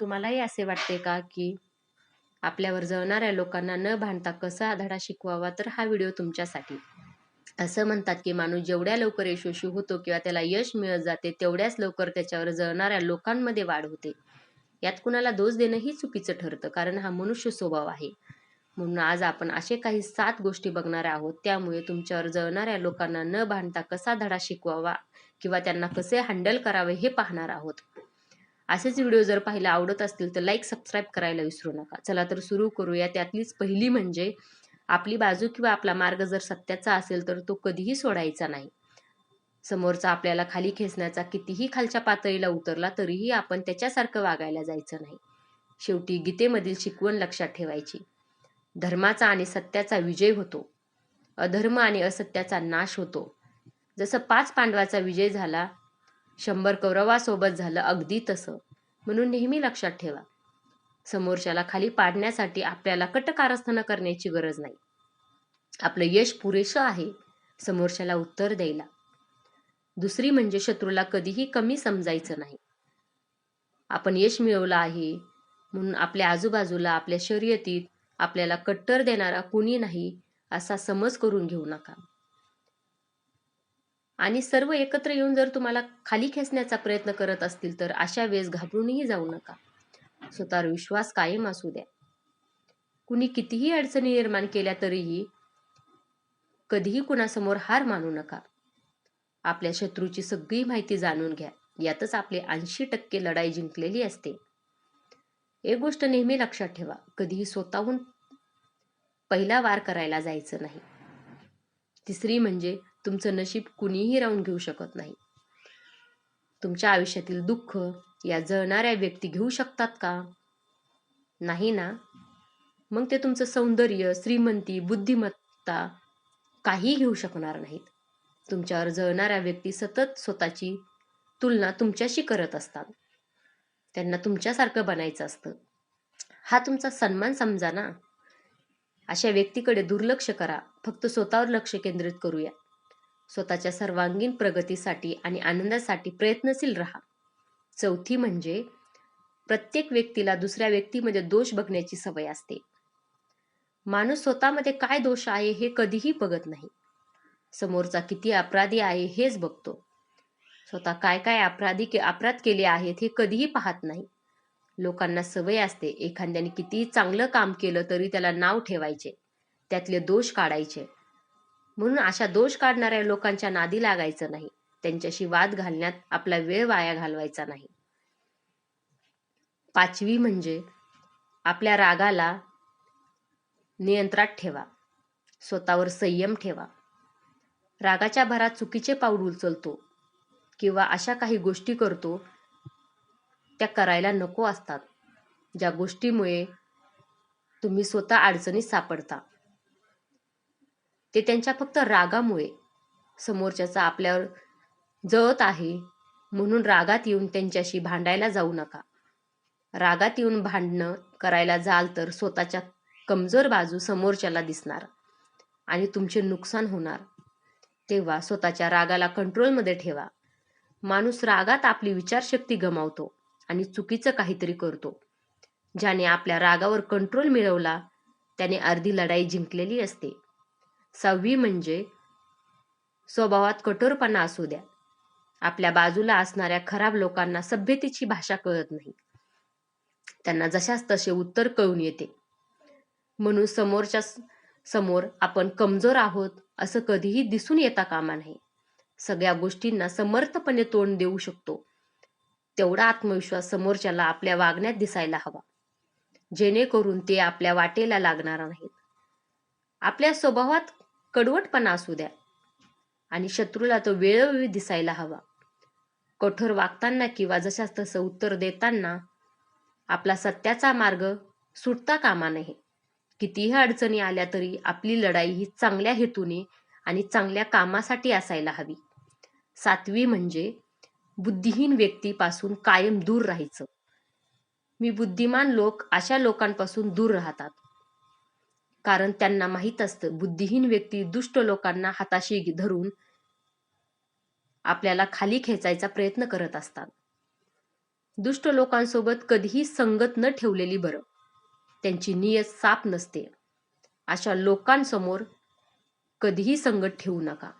तुम्हालाही असे वाटते का की आपल्यावर जळणाऱ्या लोकांना न भांडता कसा धडा शिकवावा? तर हा व्हिडिओ तुमच्यासाठी. असं म्हणतात की माणूस जेवढ्या लवकर यशस्वी होतो किंवा त्याला यश मिळत जाते तेवढ्याच लवकर त्याच्यावर जळणाऱ्या लोकांमध्ये वाढ होते. यात कुणाला दोष देणंही चुकीचं ठरतं कारण हा मनुष्य स्वभाव आहे. म्हणून आज आपण असे काही सात गोष्टी बघणार आहोत. त्यामुळे तुमच्यावर जळणाऱ्या लोकांना न भांडता कसा धडा शिकवावा किंवा त्यांना कसे हँडल करावे हे पाहणार आहोत. असेच व्हिडिओ जर पाहायला आवडत असतील तर लाईक सबस्क्राईब करायला विसरू नका. चला तर सुरू करूया. त्यातलीच पहिली म्हणजे आपली बाजू किंवा आपला मार्ग जर सत्याचा असेल तर तो कधीही सोडायचा नाही. समोरचा आपल्याला खाली खेचण्याचा कितीही खालच्या पातळीला उतरला तरीही आपण त्याच्यासारखं वागायला जायचं नाही. शेवटी गीतेमधील शिकवण लक्षात ठेवायची. धर्माचा आणि सत्याचा विजय होतो. अधर्म आणि असत्याचा नाश होतो. जसं पाच पांडवाचा विजय झाला शंभर कौरवासोबत झालं अगदी तसं. म्हणून नेहमी लक्षात ठेवा. समोरच्याला खाली पाडण्यासाठी आपल्याला कटकारस्थानं करण्याची गरज नाही. आपलं यश पुरेसं आहे समोरच्याला उत्तर द्यायला. दुसरी म्हणजे शत्रूला कधीही कमी समजायचं नाही. आपण यश मिळवलं आहे म्हणून आपल्या आजूबाजूला आपल्या शर्यतीत आपल्याला कट्टर देणारा कुणी नाही असा समज करून घेऊ नका. आणि सर्व एकत्र येऊन जर तुम्हाला खाली खेचण्याचा प्रयत्न करत असतील तर अशा वेळेस घाबरूनही जाऊ नका. स्वतःवर विश्वास कायम असू द्या. कुणी कितीही अडचणी निर्माण केल्या तरीही कधीही कुणासमोर हार मानू नका. आपल्या शत्रूची सगळी माहिती जाणून घ्या. यातच आपले ऐंशी टक्के लढाई जिंकलेली असते. एक गोष्ट नेहमी लक्षात ठेवा कधीही स्वतःहून पहिला वार करायला जायचं नाही. तिसरी म्हणजे तुमचं नशीब कुणीही राहून घेऊ शकत नाही. तुमच्या आयुष्यातील दुःख या जळणाऱ्या व्यक्ती घेऊ शकतात का? नाही ना? मग ते तुमचं सौंदर्य श्रीमंती बुद्धिमत्ता काही घेऊ शकणार नाहीत. तुमच्यावर जळणाऱ्या व्यक्ती सतत स्वतःची तुलना तुमच्याशी करत असतात. त्यांना तुमच्यासारखं बनायचं असतं. हा तुमचा सन्मान समजा ना? अशा व्यक्तीकडे दुर्लक्ष करा. फक्त स्वतःवर लक्ष केंद्रित करूया. स्वतःच्या सर्वांगीण प्रगतीसाठी आणि आनंदासाठी प्रयत्नशील राहा. चौथी म्हणजे प्रत्येक व्यक्तीला दुसऱ्या व्यक्तीमध्ये दोष बघण्याची सवय असते. माणूस स्वतःमध्ये काय दोष आहे हे कधीही बघत नाही. समोरचा किती अपराधी आहे हेच बघतो. स्वतः काय काय अपराधी के अपराध केले आहेत हे कधीही पाहत नाही. लोकांना सवय असते एखाद्याने कितीही चांगलं काम केलं तरी त्याला नाव ठेवायचे. त्यातले दोष काढायचे. म्हणून अशा दोष काढणाऱ्या लोकांच्या नादी लागायचं नाही. त्यांच्याशी वाद घालण्यात आपला वेळ वाया घालवायचा नाही. पाचवी म्हणजे आपल्या रागाला नियंत्रणात ठेवा. स्वतःवर संयम ठेवा. रागाच्या भरात चुकीचे पाऊल उचलतो किंवा अशा काही गोष्टी करतो त्या करायला नको असतात. ज्या गोष्टीमुळे तुम्ही स्वतः अडचणीत सापडता. ते त्यांच्या फक्त रागामुळे समोरच्याचा आपल्यावर जळत आहे म्हणून रागात येऊन त्यांच्याशी भांडायला जाऊ नका. रागात येऊन भांडणं करायला जाल तर स्वतःच्या कमजोर बाजू समोरच्याला दिसणार आणि तुमचे नुकसान होणार. तेव्हा स्वतःच्या रागाला कंट्रोलमध्ये ठेवा. माणूस रागात आपली विचारशक्ती गमावतो आणि चुकीचं काहीतरी करतो. ज्याने आपल्या रागावर कंट्रोल मिळवला त्याने अर्धी लढाई जिंकलेली असते. सहावी म्हणजे स्वभावात कठोरपणा असू द्या. आपल्या बाजूला असणाऱ्या खराब लोकांना सभ्यतेची भाषा कळत नाही. त्यांना जशाच तसे उत्तर कळून येते. म्हणून समोरच्या समोर आपण कमजोर आहोत असं कधीही दिसून येता कामा नाही सगळ्या गोष्टींना समर्थपणे तोंड देऊ शकतो. तेवढा आत्मविश्वास समोरच्याला आपल्या वागण्यात दिसायला हवा. जेणेकरून ते आपल्या वाटेला लागणार नाहीत. आपल्या स्वभावात कडवटपणा असू द्या. आणि शत्रूला तो वेळोवेळी दिसायला हवा. कठोर वागताना किंवा जशास तसं उत्तर देताना आपला सत्याचा मार्ग सुटता कामा नये. कितीही अडचणी आल्या तरी आपली लढाई ही चांगल्या हेतूने आणि चांगल्या कामासाठी असायला हवी. सातवी म्हणजे बुद्धिहीन व्यक्तीपासून कायम दूर राहायचं. मी बुद्धिमान लोक अशा लोकांपासून दूर राहतात. कारण त्यांना माहीत असतं बुद्धिहीन व्यक्ती दुष्ट लोकांना हाताशी धरून आपल्याला खाली खेचायचा प्रयत्न करत असतात. दुष्ट लोकांसोबत कधीही संगत न ठेवलेली बरं. त्यांची नियत साप नसते. अशा लोकांसमोर कधीही संगत ठेवू नका.